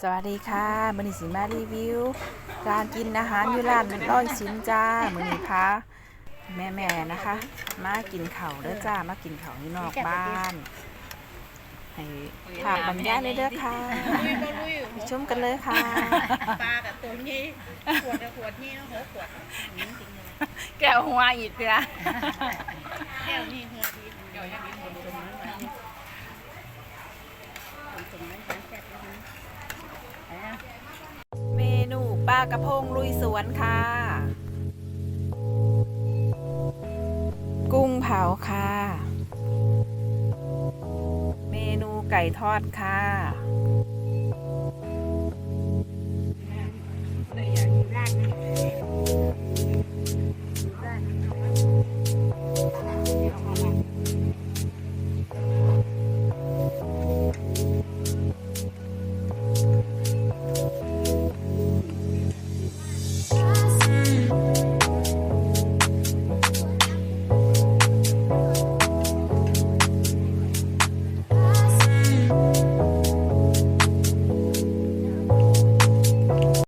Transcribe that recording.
สวัสดีค่ะมือนีสิมารีวิว การกินอาหารอยู่ร้านร้อยชิ้นจ้ามือนีพาแม่แม่นะคะ มากินเข้าเด้อจ้ามากินเข้าที่นอกบ้านให้ภาพบรรยายเลยเด้อค่ะไปชมกันเลยค่ะปลากับตัวนี้ขวดกับขวดนี่หัวขวดแก้วหัวอีกละแก้วนี่หัวดีแก้วยังมีหัวตรงนั้นมาตรงนั้นแซ่บแล้วนะ เมนูปลา กระพงลุยสวนค่ะ กุ้งเผาค่ะ เมนูไก่ทอดค่ะ